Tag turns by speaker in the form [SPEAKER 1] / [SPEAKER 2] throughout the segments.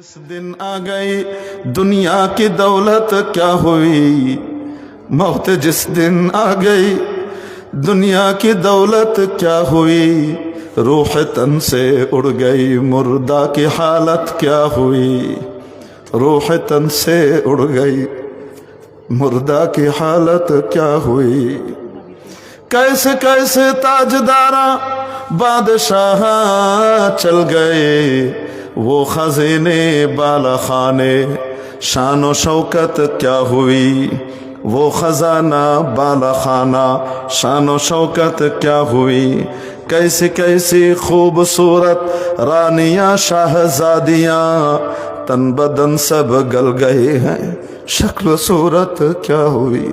[SPEAKER 1] जिस दिन आ गई, दुनिया की दौलत क्या हुई? मौत जिस दिन आ गई, दुनिया की दौलत क्या हुई? रूह तन से उड़ गई, मुर्दा की हालत क्या हुई? रूह तन से उड़ गई, मुर्दा की हालत क्या हुई? कैसे कैसे ताजदारा बादशाह चल गए وہ خزینے بالا خانے، شان و شوکت کیا ہوئی؟ وہ خزانہ بالا خانہ، شان و شوکت کیا ہوئی؟ کیسی کیسی خوبصورت رانیاں، شہزادیاں، تن بدن سب گل گئے ہیں، شکل صورت کیا ہوئی؟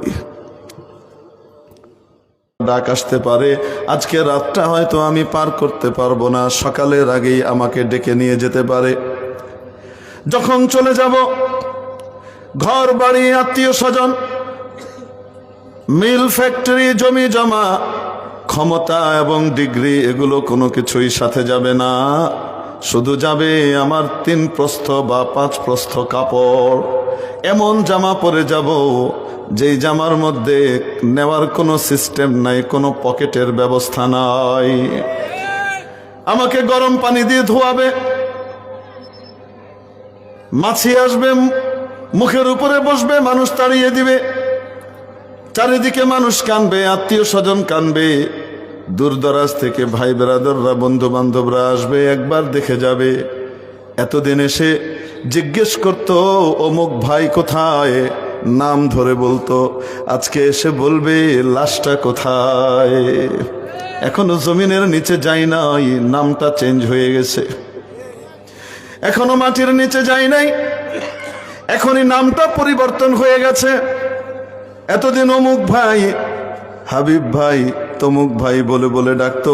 [SPEAKER 1] ডাক আসতে পারে। আজকে রাতটা হয়তো আমি পার করতে পারব না। সকালের আগেই আমাকে ডেকে নিয়ে যেতে পারে। যখন চলে যাব, ঘর, বাড়ি, আত্মীয় স্বজন, মিল, ফ্যাক্টরি, জমি জমা, ক্ষমতা এবং ডিগ্রি, এগুলো কোনো কিছুই সাথে যাবে না। শুধু যাবে আমার তিন প্রস্থ বা পাঁচ প্রস্থ কাপড়। এমন জামা পরে যাব, যেই জামার মধ্যে নেওয়ার কোনো সিস্টেম নাই, কোনো পকেটের ব্যবস্থা নাই। আমাকে গরম পানি দিয়ে ধোয়াবে। মাছি আসবে, মুখের উপরে বসবে, মানুষ তাড়িয়ে দিবে। চারিদিকে মানুষ কানবে, আত্মীয় স্বজন কানবে। দূরদরাজ থেকে ভাই বেরাদররা বন্ধু বান্ধবরা আসবে, একবার দেখে যাবে। এতদিন এসে জিজ্ঞেস করতো, অমুক ভাই কোথায়? নাম ধরে বলতো, আজকে এসে বলবে, লাশটা কোথায়? এখনও জমিনের নিচে যাই নাই, নামটা চেঞ্জ হয়ে গেছে। এখনও মাটির নিচে যাই নাই, এখনই নামটা পরিবর্তন হয়ে গেছে। এতদিন অমুক ভাই, হাবিব ভাই তমুক ভাই বলে বলে ডাকতো।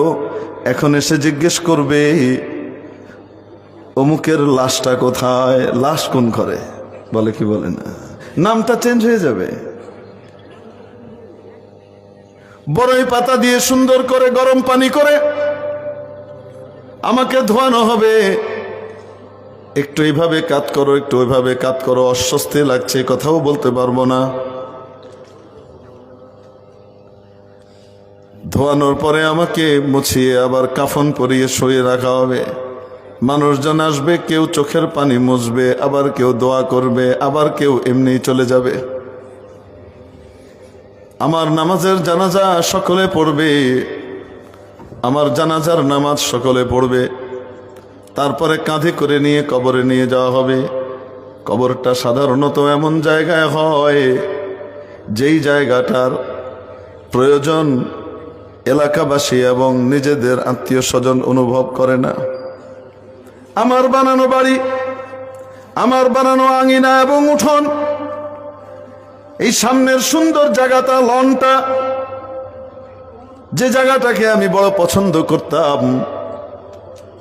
[SPEAKER 1] এখন এসে জিজ্ঞেস করবে, অমুকের লাশটা কোথায়? লাশ কোন করে বলে কি বলে না। নামটা চেঞ্জ হয়ে যাবে। বড়ই পাতা দিয়ে সুন্দর করে গরম পানি করে আমাকে ধোয়ানো হবে। একটু এইভাবে কাত করো, একটু ওইভাবে কাত করো, অস্বস্তি লাগছে, কথাও বলতে পারব না। ধোয়ানোর পরে আমাকে মুছিয়ে আবার কাফন পরিয়ে শুয়ে রাখা হবে। মানুষজন আসবে, কেউ চোখের পানি মুছবে, আবার কেউ দোয়া করবে, আবার কেউ এমনি চলে যাবে। আমার নামাজের জানাজা সকলে পড়বে। আমার জানাজার নামাজ সকলে পড়বে। তারপরে কাঁধে করে নিয়ে কবরে নিয়ে যাওয়া হবে। কবরটা সাধারণত এমন জায়গায় হয়, যেই জায়গাটার প্রয়োজন এলাকাবাসী এবং নিজেদের আত্মীয় স্বজন অনুভব করে না। আমার বানানো বাড়ি, আমার বানানো আঙিনা এবং উঠোন, এই সামনের সুন্দর জায়গাটা, লনটা, যে জায়গাটাকে আমি বড় পছন্দ করতাম,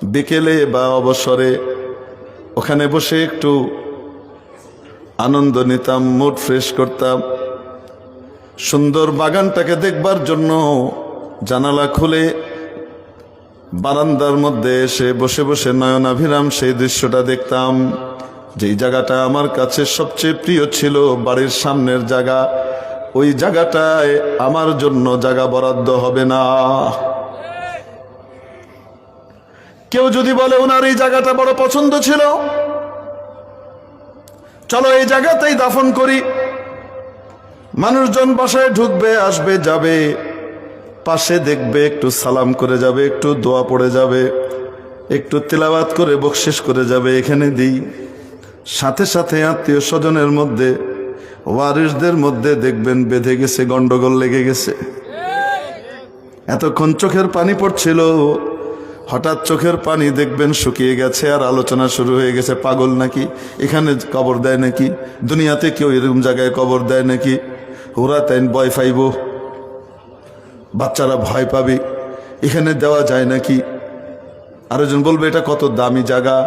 [SPEAKER 1] বিকেলে বা অবসরে ওখানে বসে একটু আনন্দ নিতাম মুড ফ্রেশ করতাম। সুন্দর বাগানটাকে দেখবার জন্য জানালা খুলে বারান্দার মধ্যে এসে বসে বসে নয়নাভিরাম সেই দৃশ্যটা দেখতাম। যেই জায়গাটা আমার কাছে সবচেয়ে প্রিয় ছিল, বাড়ির সামনের জায়গা। ওই জায়গাটায় আমার জন্য জায়গা বরাদ্দ হবে না। কেউ যদি বলে ওনার এই জায়গাটা বড় পছন্দ ছিল? চলো এই জায়গাতেই দাফন করি। মানুষজন বাসায় ঢুকবে, আসবে, যাবে। পাশে দেখবে, একটু সালাম করে যাবে, একটু দোয়া পড়ে যাবে, একটু তেলাবাত করে বকশিস করে যাবে এখানে দিই। সাথে সাথে আত্মীয় স্বজনের মধ্যে ওয়ারিসদের মধ্যে দেখবেন বেঁধে গেছে, গন্ডগোল লেগে গেছে। এতক্ষণ চোখের পানি পড়ছিল, হঠাৎ চোখের পানি দেখবেন শুকিয়ে গেছে, আর আলোচনা শুরু হয়ে গেছে, পাগল নাকি? এখানে কবর দেয় নাকি? দুনিয়াতে কেউ এরকম জায়গায় কবর দেয় নাকি? ওরা তাই ভয় পাইব। বাচ্চারা ভয় পাবে। এখানে দেওয়া যায় নাকি? আরেকজন বলবে, এটা কত দামি জায়গা?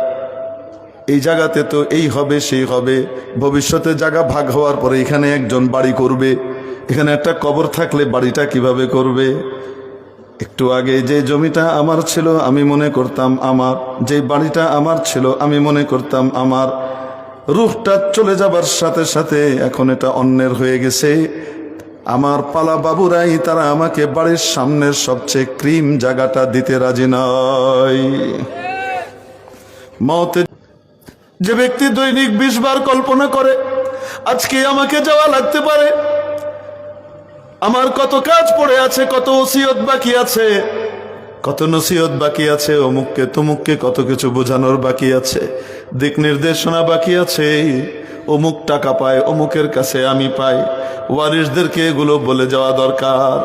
[SPEAKER 1] এই জায়গাতে তো এই হবে, সেই হবে। ভবিষ্যতে জায়গা ভাগ হওয়ার পরে এখানে একজন বাড়ি করবে। এখানে একটা কবর থাকলে বাড়িটা কীভাবে করবে? একটু আগে যে জমিটা আমার ছিল, আমি মনে করতাম আমার। যে বাড়িটা আমার ছিল, আমি মনে করতাম আমার। রূপটা চলে যাবার সাথে সাথে এখন এটা অন্যের হয়ে গেছে। আমার পালা বাবুরাই, তারা আমাকে বাড়ির সামনের সবচেয়ে ক্রিম জায়গাটা দিতে রাজি নয়। মতে যে ব্যক্তি দৈনিক বিশ বার কল্পনা করে, আজকে আমাকে যাওয়া লাগতে পারে। আমার কত কাজ পড়ে আছে, কত ওসিয়ত বাকি আছে, কত নসিহত বাকি আছে, অমুককে তমুককে কত কিছু বোঝানোর বাকি আছে, দিক নির্দেশনা বাকি আছে। অমুক টাকা পায়, অমুকের কাছে আমি পাই। ওয়ারিসদেরকে এগুলো বলে যাওয়া দরকার।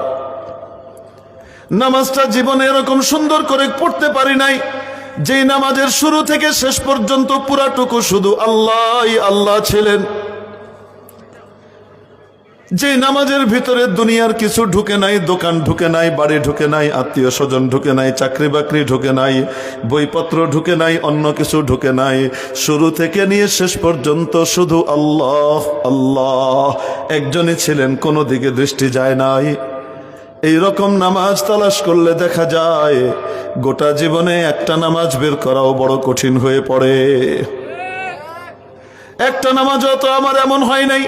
[SPEAKER 1] নামাজটা জীবনে এরকম সুন্দর করে পড়তে পারি নাই, যেই নামাজের শুরু থেকে শেষ পর্যন্ত পুরাটুকু শুধু আল্লাহ আল্লাহ ছিলেন। যে নামাজের ভিতরে দুনিয়ার কিছু ঢুকে নাই, দোকান ঢুকে নাই, বাড়ি ঢুকে নাই, আত্মীয় স্বজন ঢুকে নাই, চাকরি বাকরি ঢুকে নাই, বইপত্র ঢুকে নাই, অন্য কিছু ঢুকে নাই। শুরু থেকে নিয়ে শেষ পর্যন্ত শুধু আল্লাহ আল্লাহ। একজনই ছিলেন, কোনো দিকে দৃষ্টি যায় নাই। এই রকম নামাজ তালাশ করলে দেখা যায়, গোটা জীবনে একটা নামাজ বের করাও বড় কঠিন হয়ে পড়ে। একটা নামাজও তো আমার এমন হয় নাই।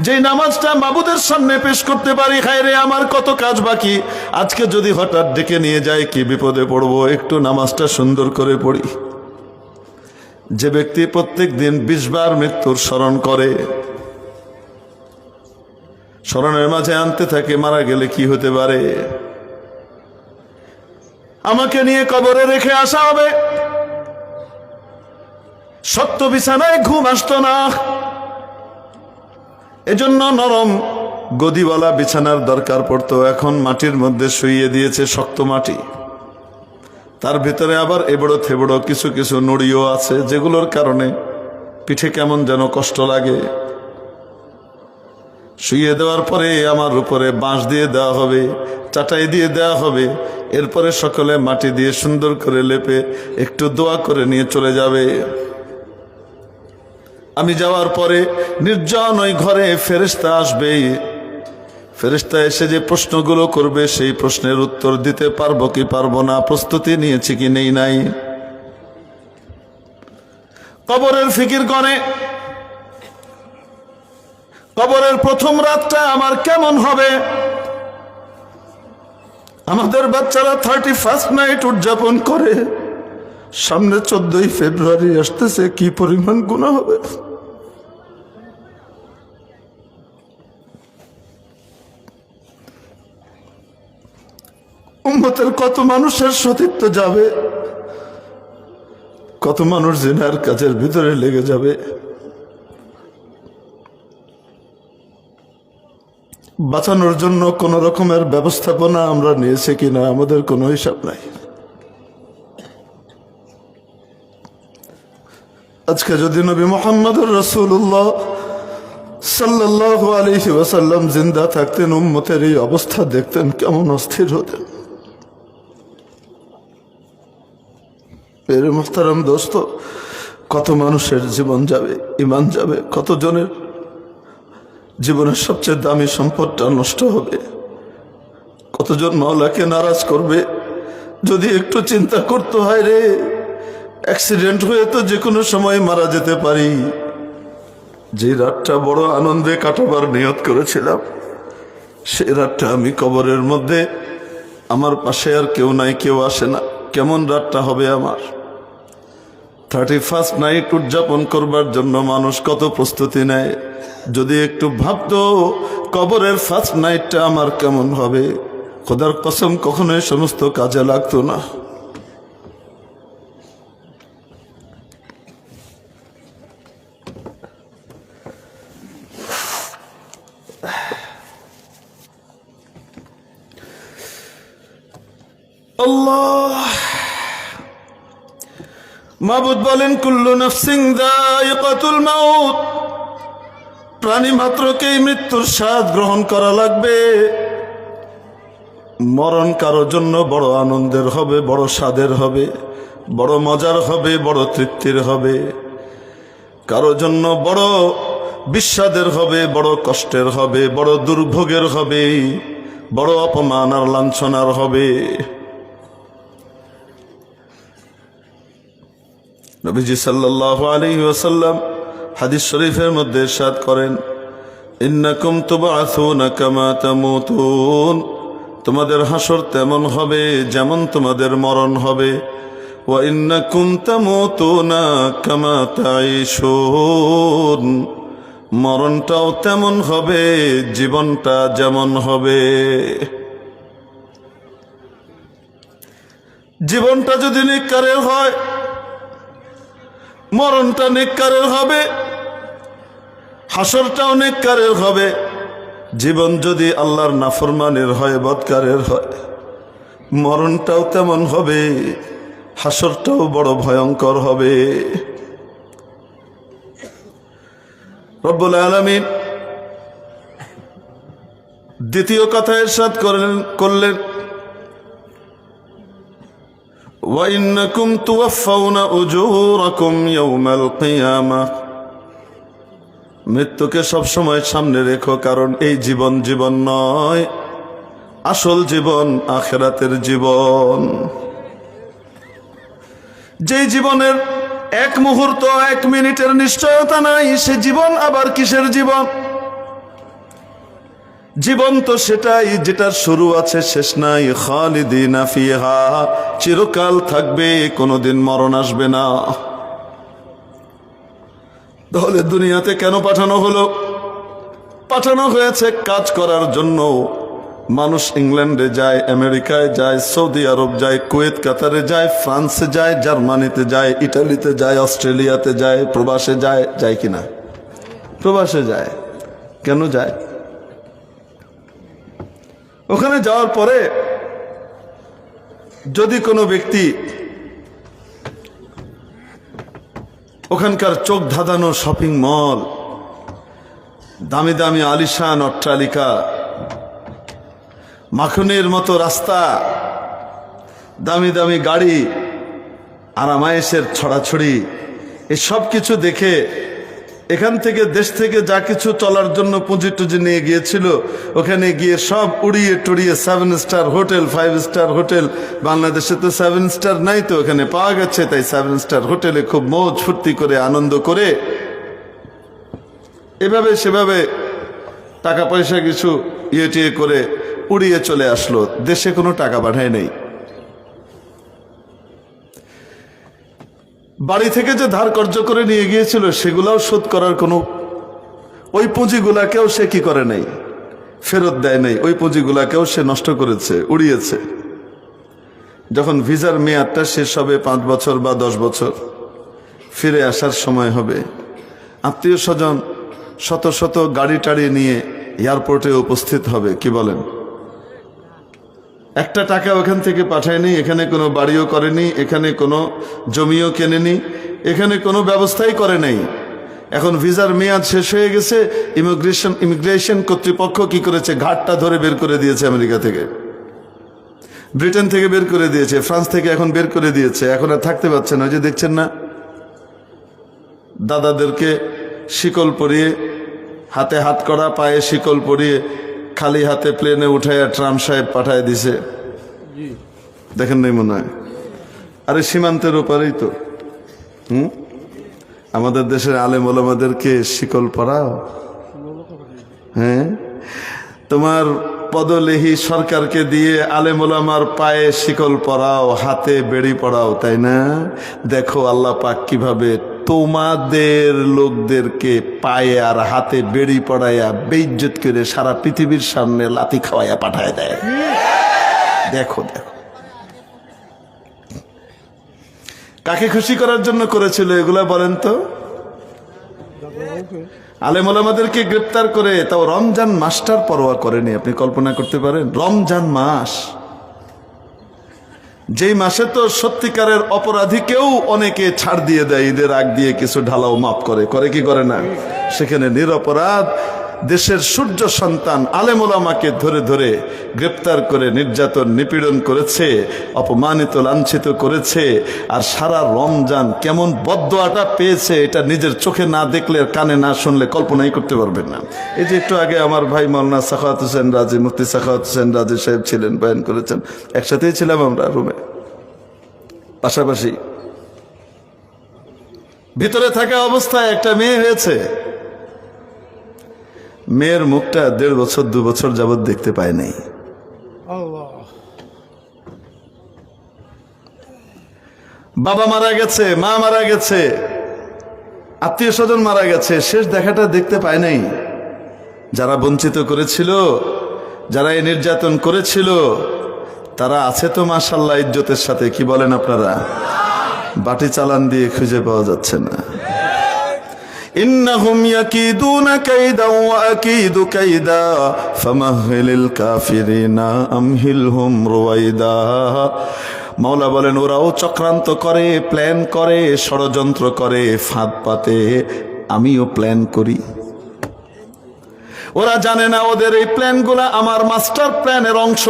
[SPEAKER 1] যে নামাজটা মাবুদের সামনে পেশ করতে পারি, খায়রে আমার কত কাজ বাকি। আজকে যদি হঠাৎ ডেকে নিয়ে যায় কি বিপদে পড়ব? একটু নামাজটা সুন্দর করে পড়ি। যে ব্যক্তি প্রত্যেক দিন বিশ বার মৃত্যুর স্মরণ করে, স্মরণের মাঝে আনতে থাকে, মারা গেলে কি হতে পারে? আমাকে নিয়ে কবরে রেখে আসা হবে। সত্য বিছানায় ঘুম আসতো না। এজন্য নরম গদিওয়ালা বিছানার দরকার পড়তো। এখন মাটির মধ্যে শুইয়ে দিয়েছে শক্ত মাটি। তার ভিতরে আবার এবড়ো থেবড়ো কিছু কিছু নড়িও আছে, যেগুলোর কারণে পিঠে কেমন যেন কষ্ট লাগে। শুইয়ে দেওয়ার পরে আমার উপরে বাঁশ দিয়ে দেওয়া হবে, চাটাই দিয়ে দেওয়া হবে। এরপরে সকলে মাটি দিয়ে সুন্দর করে লেপে একটু দোয়া করে নিয়ে চলে যাবে। আমি যাওয়ার পরে নির্জন ওই ঘরে ফেরেস্তা আসবে। ফেরেস্তা এসে যে প্রশ্নগুলো করবে, সেই প্রশ্নের উত্তর দিতে পারব কি পারব না, প্রস্তুতি নিয়েছি কি নেই নাই। কবরের ফিকির করে কবরের প্রথম রাতটা আমার কেমন হবে? আমাদের বাচ্চারা থার্টি ফার্স্ট নাইট উদযাপন করে। সামনে চোদ্দই ফেব্রুয়ারি আসতেছে, কি পরিমাণ গুণা হবে? উম্মতের কত মানুষের সতীত্ব যাবে? কত মানুষ জেনার কাজের ভিতরে লেগে যাবে? বাঁচানোর জন্য কোন রকমের ব্যবস্থাপনা আমরা নিয়েছি কিনা আমাদের কোনো হিসাব নাই। আজকে যদি নবী মোহাম্মদুর রসুল্লাহ সাল্লাহ আলহি ওয়াসাল্লাম জিন্দা থাকতেন, উম্মতের এই অবস্থা দেখতেন, কেমন অস্থির হতেন। দোস্ত, কত মানুষের জীবন যাবে ইমান যাবে, কতজনের জীবনের সবচেয়ে দামি সম্পদটা নষ্ট হবে, কতজন মাওলাকে নারাজ করবে, যদি একটু চিন্তা করতে হয় রে। অ্যাক্সিডেন্ট হয়ে তো যে কোনো সময় মারা যেতে পারি। যে রাতটা বড় আনন্দে কাটাবার নিয়ত করেছিলাম সেই রাতটা আমি কবরের মধ্যে, আমার পাশে আর কেউ নাই, কেউ আসে না। কেমন রাতটা হবে আমার? থার্টি ফার্স্ট নাইট উদযাপন করবার জন্য মানুষ কত প্রস্তুতি নেয়? যদি একটু ভাবতো, কবরের ফার্স্ট নাইটটা আমার কেমন হবে? খোদার কসম, কখনোই সমস্ত কাজে লাগতো না। মাবুদ বলেন, কুল্লু নফসিং দায়িকাতুল মাউত। প্রাণী মাত্রকেই মৃত্যুর স্বাদ গ্রহণ করা লাগবে। মরণ কারও জন্য বড় আনন্দের হবে, বড় স্বাদের হবে, বড় মজার হবে, বড় তৃপ্তির হবে। কারও জন্য বড় বিস্বাদের হবে, বড় কষ্টের হবে, বড় দুর্ভোগের হবে, বড় অপমান আর লাঞ্ছনার হবে। নবীজি সাল্লাল্লাহু আলাইহি ওয়াসাল্লাম হাদিস শরীফের মধ্যে ইরশাদ করেন, ইন্নাকুম তামুতুন। তোমাদের হাসর তেমন হবে যেমন তোমাদের মরণ হবে। ওয়া ইন্নাকুম তামুতুনা মরণটাও তেমন হবে, জীবনটা যেমন হবে। জীবনটা যদি নিকারের হয় মরণটা নেককারের হবে, হাসরটাও নেককারের হবে, জীবন যদি আল্লাহর নাফরমানের হয় বৎকারের হয়, মরণটাও তেমন হবে, হাসরটাও বড় ভয়ঙ্কর হবে। রব্বুল আলমিন দ্বিতীয় কথা এরশাদ করলেন করলেন وإنكم توفون أجوركم يوم القيامة মৃত্যুকে সবসময় সামনে রেখো কারণ এই জীবন জীবন নয় আসল জীবন আখেরাতের জীবন যেই জীবনের এক মুহূর্ত এক মিনিটের নিশ্চয়তা নাই সে জীবন আবার কিসের জীবন জীবন তো সেটাই যেটার শুরু আছে, শেষ নাই, খালিদিন ফিহা। চিরকাল থাকবে, কোনোদিন মরণ আসবে না। তাহলে দুনিয়াতে কেন পাঠানো হলো? পাঠানো হয়েছে কাজ করার জন্য। মানুষ ইংল্যান্ডে যায়, আমেরিকায় যায়, সৌদি আরব যায়, কুয়েত, কাতারে যায়, ফ্রান্সে যায়, জার্মানিতে যায়, ইটালিতে যায়, অস্ট্রেলিয়াতে যায়, প্রবাসে যায় যায় কিনা? প্রবাসে যায়। কেন যায়? ওখানে যাওয়ার পরে যদি কোনো ব্যক্তি ওখানকার চোখ ধাঁধানো শপিং মল, দামি দামি আলিশান, অট্টালিকা, মাখনের মতো রাস্তা, দামি দামি গাড়ি, আরামায়েশের ছড়াছড়ি, এসব কিছু দেখে এখান থেকে দেশ থেকে যা কিছু চলার জন্য পুঁজি টুজি নিয়ে গিয়েছিল, ওখানে গিয়ে সব উড়িয়ে টুড়িয়ে seven star hotel five star hotel বাংলাদেশে তো সেভেন স্টার নাই তো, ওখানে পাওয়া গেছে, তাই সেভেন স্টার হোটেলে খুব মৌজ ফুর্তি করে, আনন্দ করে। এভাবে সেভাবে টাকা পয়সা কিছু ইয়ে টিয়ে করে উড়িয়ে চলে আসলো, দেশে কোনো টাকা পাঠায় নেই। বাড়ি থেকে যে ধার কর্য করে নিয়ে গিয়েছিল, সেগুলাও শোধ করার কোনো ওই পুঁজিগুলাকেও সে কি করে নাই? ফেরত দেয় নাই। ওই পুঁজিগুলাকেও সে নষ্ট করেছে, উড়িয়েছে। যখন ভিসার মেয়াদটা শেষ হবে পাঁচ বছর বা দশ বছর, ফিরে আসার সময় হবে। আত্মীয় স্বজন শত শত গাড়ি টাড়ি নিয়ে এয়ারপোর্টে উপস্থিত হবে, কি বলেন? একটা টাকা ওখান থেকে পাঠায়নি, এখানে কোনো বাড়িও করেনি, এখানে কোনো জমিও কেনেনি, এখানে কোনো ব্যবস্থাই করে নাই। এখন ভিসার মেয়াদ শেষ হয়ে গেছে, ইমিগ্রেশন ইমিগ্রেশন কর্তৃপক্ষ কি করেছে? ঘাটটা ধরে বের করে দিয়েছে আমেরিকা থেকে। ব্রিটেন থেকে বের করে দিয়েছে, ফ্রান্স থেকে এখন বের করে দিয়েছে, এখন আর থাকতে পারছে না যে দেখছেন না? দাদাদেরকে শিকল পরিয়ে, হাতে হাত করা, পায়ে শিকল পরিয়ে খালি হাতে প্লেনে উঠাইয়া ট্রাম্প সাহেব পাঠায় দিছে। দেখেন নাই মনে হয়? আরে সীমান্তের ওপারেই তো। হুম? আমাদের দেশের আলেম ওলামাদেরকে শিকল পড়াও হ্যাঁ? তোমার পদলেহি সরকারকে দিয়ে আলেম ওলামার পায়ে শিকল পরাও হাতে বেড়ি পড়াও তাই না? দেখো আল্লাহ পাক কীভাবে তোমাদের লোকদেরকে পায়ে আর হাতে বেড়ি পড়াইয়া বেইজ্জত করে সারা পৃথিবীর সামনে লাতি খাওয়াইয়া পাঠায় দেয়। দেখো দেখো। কাকে খুশি করার জন্য করেছিল এগুলা বলেন তো? আলেম ওলামাদেরকে গ্রেপ্তার করে তাও রমজান মাসটার পরোয়া করেনি, আপনি কল্পনা করতে পারেন? রমজান মাস। যেই মাসে তো সত্যিকারের অপরাধীকেও অনেকে ছাড় দিয়ে দেয়, ঈদের আগ দিয়ে কিছু ঢালাও মাফ করে। করে কি করে না? সেখানে নিরপরাধ দেশের সূর্য সন্তান আলেমোলামাকে ধরে ধরে গ্রেপ্তার করে নির্যাতন, নিপীড়ন করেছে, অপমানিত, লাঞ্ছিত করেছে, আর সারা রমজান কেমন বদোয়াটা পেয়েছে এটা নিজের চোখে না দেখলে কানে না শুনলে কল্পনাই করতে পারবেন না। এই যে একটু আগে আমার ভাই মৌলানা সাখাত হোসেন রাজি, মুফতি সাখাত হোসেন রাজি সাহেব ছিলেন, বয়ান করেছেন। একসাথেই ছিলাম আমরা রুমে পাশাপাশি ভিতরে থাকা অবস্থায় একটা মেয়ে হয়েছে। মেয়ের মুখটা দেড় বছর দু বছর যাবৎ দেখতে পায় নাই. বাবা মারা গেছে মা মারা গেছে আত্মীয় স্বজন মারা গেছে শেষ দেখাটা দেখতে পায় নাই। যারা বঞ্চিত করেছিল যারা এই নির্যাতন করেছিল তারা আছে তো মাসাল্লাহ ইজ্জতের সাথে কি বলেন আপনারা? বাটি চালান দিয়ে খুঁজে পাওয়া যাচ্ছে না। إنهم يكيدون كيدا وأكيد كيدا فمهل الكافرين أمهلهم رويدا মাওলা বলেন ওরাও চক্রান্ত করে প্ল্যান করে ষড়যন্ত্র করে ফাঁদ পাতে আমিও প্ল্যান করি ওরা জানে না ওদের এই প্ল্যানগুলা আমার মাস্টার প্ল্যানের অংশ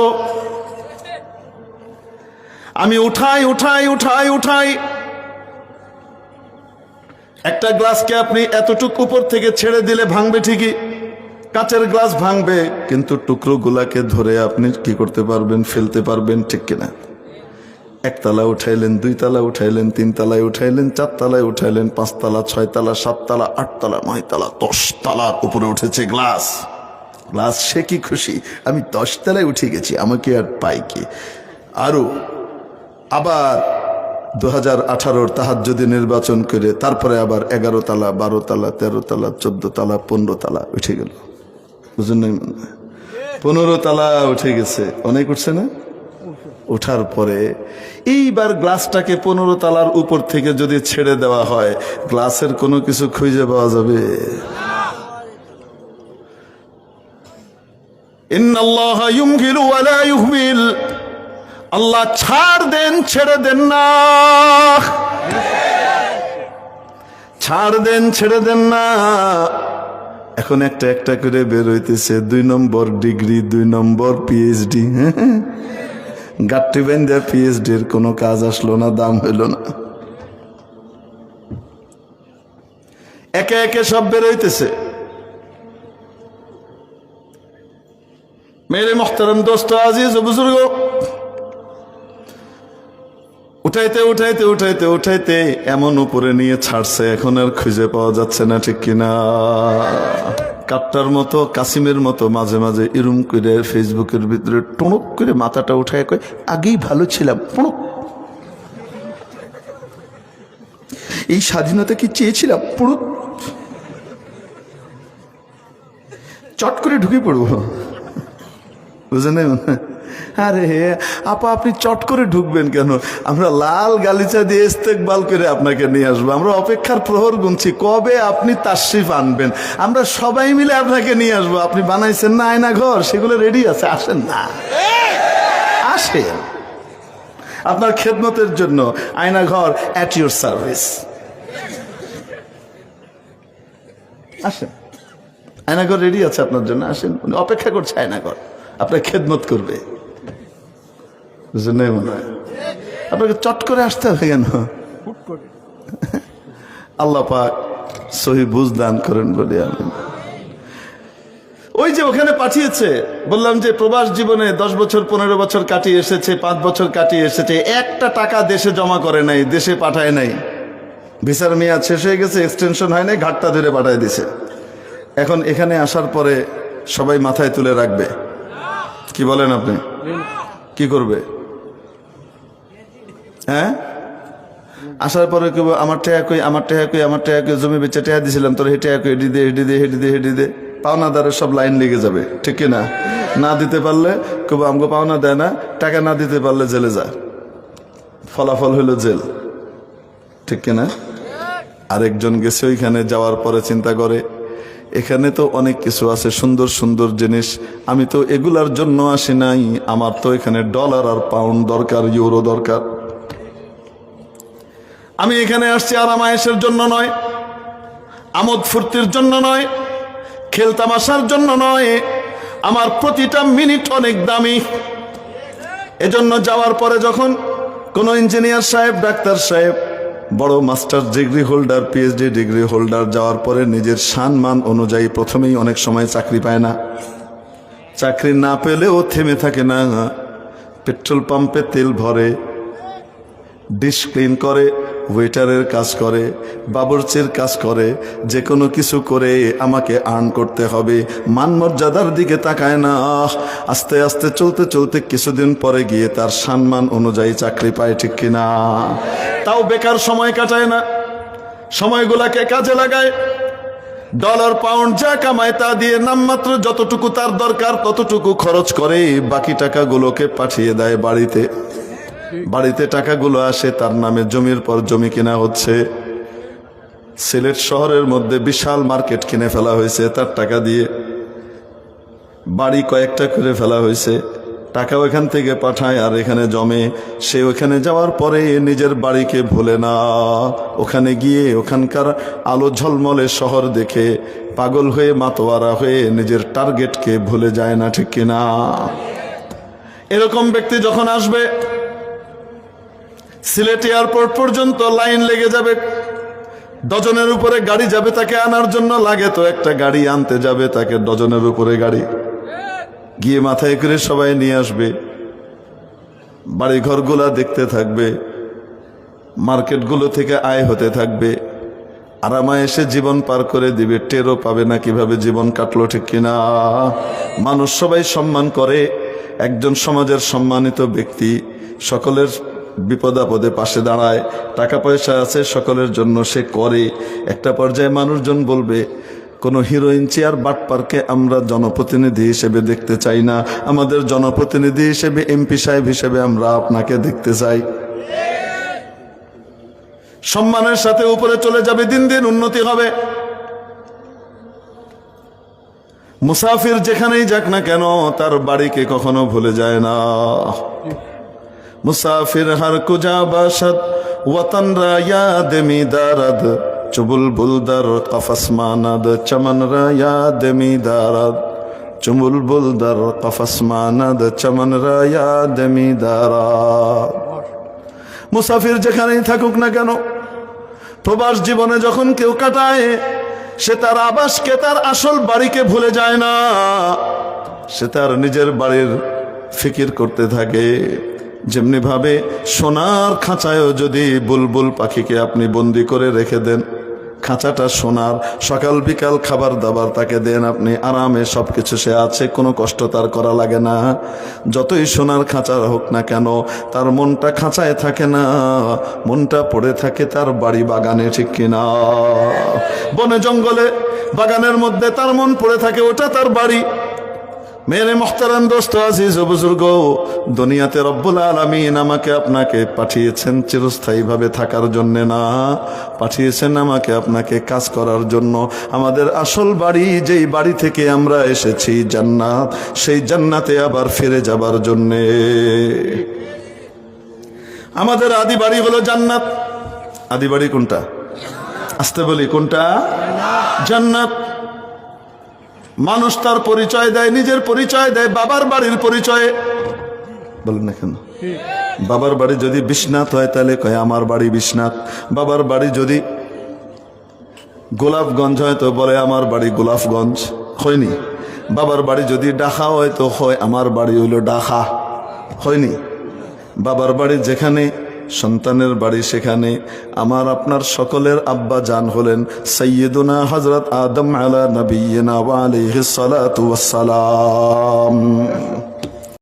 [SPEAKER 1] আমি উঠাই উঠাই উঠাই উঠাই একটা গ্লাসকে আপনি এতটুক উপর থেকে ছেড়ে দিলে ভাঙবে ঠিকই। কাঁচের গ্লাস ভাঙবে, কিন্তু টুকরো গুলাকে ধরে আপনি কি করতে পারবেন, ফেলতে পারবেন, ঠিক কিনা? একতলা উঠাইলেন দুই তালা উঠাইলেন তিন তালায় উঠাইলেন চার তালায় উঠাইলেন, পাঁচতলা ছয় তালা সাততলা, আটতলা নয় তালা দশ তালার উপরে উঠেছে গ্লাস। গ্লাস, সে কি খুশি? আমি দশ তলায় উঠে গেছি, আমাকে আর পাই কি? আরও, আবার দু হাজার আঠারোর তাহাজ্জুদি নির্বাচন করে তারপরে আবার এগারো তালা বারো তালা তেরো তালা চোদ্দ তালা পনেরো তালা উঠে গেল। হয়? পনেরো তালা উঠে গেছে। অনেক উঠছে না? ওঠার পরে এইবার গ্লাসটাকে পনেরো তালার উপর থেকে যদি ছেড়ে দেওয়া হয়, গ্লাসের কোনো কিছু খুঁজে পাওয়া যাবে? ইন্নাল্লাহ ইউমহিলু ওয়ালা ইউহমিল। আল্লাহ ছাড় দেন, ছেড়ে দেন না। ছাড় দেন, ছেড়ে দেন না। এখন একটা একটা করে বের হইতেছে, দুই নম্বর ডিগ্রি, দুই নম্বর পিএইচডি গাট্টি পিএইচডি এর কোনো কাজ আসলো না, দাম হইল না। একে একে সব বের হইতেছে। মেরে মোহতারম দোস্ত আজিজ বুজুর্গ উঠাইতে উঠাইতে উঠাইতে উঠাইতে এমন উপরে নিয়ে ছাড়ছে, এখন আর খুঁজে পাওয়া যাচ্ছে না, ঠিক কিনা? কাপটার মতো, কাসিমের মতো মাঝে মাঝে ইরুম করে ফেসবুকের ভিতরে টুণুক করে মাথাটা উঠায় কয়, আগেই ভালো ছিলাম টুণুক এই স্বাধীনতা কি চেয়েছিলাম পুরুত চট করে ঢুকে পড়ব। বুঝলেন আরে আপা, আপনি চট করে ঢুকবেন কেন? আমরা লাল গালিচা দিয়ে ইস্তেকবাল করে আপনাকে নিয়ে আসব। আমরা অপেক্ষার প্রহর গুনছি। কবে আপনি তাশরিফ আনবেন? আমরা সবাই মিলে আপনাকে নিয়ে আসব। আপনি বানাইছেন না আয়না ঘর সেগুলো রেডি আছে। আসেন না। আসেন। আপনার খেদমতের জন্য আয়না ঘর অ্যাট ইউর সার্ভিস আসেন। আয়নাঘর রেডি আছে আপনার জন্য। আসেন। উনি অপেক্ষা করছে আয়নাঘর। আপনার খেদমত করবে। নাই মনে হয় আপনাকে চট করে আসতে হবে কেন? আল্লাহ পাক সহি বুঝ দান করেন বলে আমি। ওই যে ওখানে পাঠিয়েছে বললাম যে প্রবাস জীবনে দশ বছর পনেরো বছর কাটিয়ে এসেছে পাঁচ বছর কাটিয়ে এসেছে একটা টাকা দেশে জমা করে নাই দেশে পাঠায় নাই। ভিসার মেয়াদ শেষ হয়ে গেছে এক্সটেনশন হয় নাই ঘাটটা ধরে পাঠায় দিছে। এখন এখানে আসার পরে সবাই মাথায় তুলে রাখবে। কি বলেন আপনি? কি করবে? হ্যাঁ? আসার পরে কেউ আমার টেয়া কই, আমার টেয়া কই, আমার টেয়া কই, জমি বেচে টেয়া দিছিলাম, তোর হেঁটে কই হেডি দে হেডি দে হেডি দে হেডি দে। পাওনা পাওনাদারের সব লাইন লেগে যাবে, ঠিক না না দিতে পারলে কেউ আমগো পাওনা দেয় না, টাকা না দিতে পারলে জেলে যা। ফলাফল হইল জেল, ঠিক কিনা? আরেকজন গেছে ওইখানে, যাওয়ার পরে চিন্তা করে, এখানে তো অনেক কিছু আছে, সুন্দর সুন্দর জিনিস, আমি তো এগুলার জন্য আসি নাই, আমার তো এখানে ডলার আর পাউন্ড দরকার, ইউরো দরকার। আমি এখানে আসছি আরামায়েশের জন্য নয়, আমোদ ফুর্তির জন্য নয় খেলতামাশার জন্য নয়, আমার প্রতিটা মিনিট অনেক দামি। এজন্য যাওয়ার পরে যখন কোনো ইঞ্জিনিয়ার সাহেব, ডাক্তার সাহেব, বড় master degree holder, PhD degree holder যাওয়ার পরে নিজের সম্মান অনুযায়ী প্রথমেই অনেক সময় চাকরি পায় না। চাকরি না পেলেও থেমে থাকে না। পেট্রোল পাম্পে তেল ভরে, ডিশ ক্লিন করে ওয়েটারের কাজ করে, বাবরচির কাজ করে যে কোনো কিছু করে আমাকে আর্ন করতে হবে। মান মর্যাদার দিকে তাকায় না। আস্তে আস্তে চলতে চলতে কিছুদিন পরে গিয়ে তার সম্মান অনুযায়ী চাকরি পায়, ঠিক কিনা? তাও বেকার সময় কাটায় না। সময়গুলাকে কাজে লাগায়। ডলার পাউন্ড যা কামায় তা দিয়ে নামমাত্র যতটুকু তার দরকার ততটুকু খরচ করে বাকি টাকাগুলোকে পাঠিয়ে দেয় বাড়িতে। বাড়িতে টাকাগুলো আসে, তার নামে জমির পর জমি কিনা হচ্ছে। সিলেট শহরের মধ্যে বিশাল মার্কেট কিনে ফেলা হয়েছে তার টাকা দিয়ে। বাড়ি কয়েকটা করে ফেলা হয়েছে। টাকা ওইখান থেকে পাঠায় আর এখানে জমে। সে ওখানে যাওয়ার পরে নিজের বাড়িকে ভুলে না। ওখানে গিয়ে ওখানকার আলো ঝলমলে শহর দেখে। পাগল হয়ে মাতোয়ারা হয়ে নিজের টার্গেটকে ভুলে যায় না ঠিক কিনা। এরকম ব্যক্তি যখন আসবে সিলেট এয়ারপোর্ট পর্যন্ত লাইন লেগে যাবে। ডজনের উপরে গাড়ি যাবে, তাকে আনার জন্য লাগে তো একটা গাড়ি আনতে যাবে, তাকে ডজনের উপরে গাড়ি। গিয়ে মাথায় করে সবাই নিয়ে আসবে। বাড়ি ঘরগুলা দেখতে থাকবে। মার্কেটগুলো থেকে আয় হতে থাকবে। আরামায় এসে জীবন পার করে দিবে, টেরও পাবে না কীভাবে জীবন কাটলো ঠিক কিনা। মানুষ সবাই সম্মান করে, একজন সমাজের সম্মানিত ব্যক্তি, সকলের বিপদ আপদে পাশে দাঁড়ায়, টাকা পয়সা আছে সকলের জন্য সে করে। একটা পর্যায়ে মানুষজন বলবে, কোনো হিরোইন চেয়ার বাটপারকে আমরা জনপ্রতিনিধি হিসেবে দেখতে চাই না। আমাদের জনপ্রতিনিধি হিসেবে, এমপি সাহেব হিসেবে আমরা আপনাকে দেখতে চাই। সম্মানের সাথে উপরে চলে যাবে, দিন দিন উন্নতি হবে। মুসাফির যেখানেই যাক না কেন, তার বাড়িকে কখনো ভুলে যায় না। মুসাফির হার কুজা বাসদ ওয়াতন রা ইয়াদ মি দারদ, চুবুল বুলদার কফস মানদ, চমন রা ইয়াদ মি দারদ, চুবুল বুলদার কফস মানদ, চমন রা ইয়াদ মি দারদ। মুসাফির যেখানেই থাকুক না কেন, প্রবাস জীবনে যখন কেউ কাটায়, সে তার আবাসকে, তার আসল বাড়িকে ভুলে যায় না। সে তার নিজের বাড়ির ফিকির করতে থাকে। যেমনি ভাবে সোনার খাঁচায়ও যদি বুলবুল পাখিকে আপনি বন্দি করে রেখে দেন, খাঁচাটা সোনার, সকাল বিকাল খাবার দাবার তাকে দেন আপনি, আরামে সব কিছু সে আছে, কোনো কষ্ট তার করা লাগে না। যতই সোনার খাঁচা হোক না কেন, তার মনটা খাঁচায় থাকে না, মনটা পড়ে থাকে তার বাড়ি বাগানে, ঠিক কিনা? বনে জঙ্গলে বাগানের মধ্যে তার মন পড়ে থাকে, ওটা তার বাড়ি। মেরে মোহতারাম দোস্ত আজিজ বুজুর্গ, দুনিয়াতে রব্বুল আলমিন আমাকে আপনাকে পাঠিয়েছেন চিরস্থায়ীভাবে থাকার জন্যে না। পাঠিয়েছেন আমাকে আপনাকে কাজ করার জন্য। আমাদের আসল বাড়ি, যেই বাড়ি থেকে আমরা এসেছি জান্নাত, সেই জান্নাতে আবার ফিরে যাবার জন্যে। আমাদের আদি বাড়ি হলো জান্নাত। আদি বাড়ি কোনটা? আসতে বলি, কোনটা? জান্নাত। মানুষ তার পরিচয় দেয়, নিজের পরিচয় দেয়, বাবার বাড়ির পরিচয়ে। বলেন না কেন? বাবার বাড়ি যদি বিশ্বনাথ হয়, তাহলে কয়, আমার বাড়ি বিশ্বনাথ। বাবার বাড়ি যদি গোলাপগঞ্জ হয়, তো বলে, আমার বাড়ি গোলাপগঞ্জ। হয়নি। বাবার বাড়ি যদি ডাকা হয়, তো হয়, আমার বাড়ি হইল ডাকা হয়নি। বাবার বাড়ি যেখানে সন্তানের বাড়ি সেখানে। আমার আপনার সকলের আব্বা জান হলেন সৈয়দুনা হজরত আদম আলা নবীনা সালাম।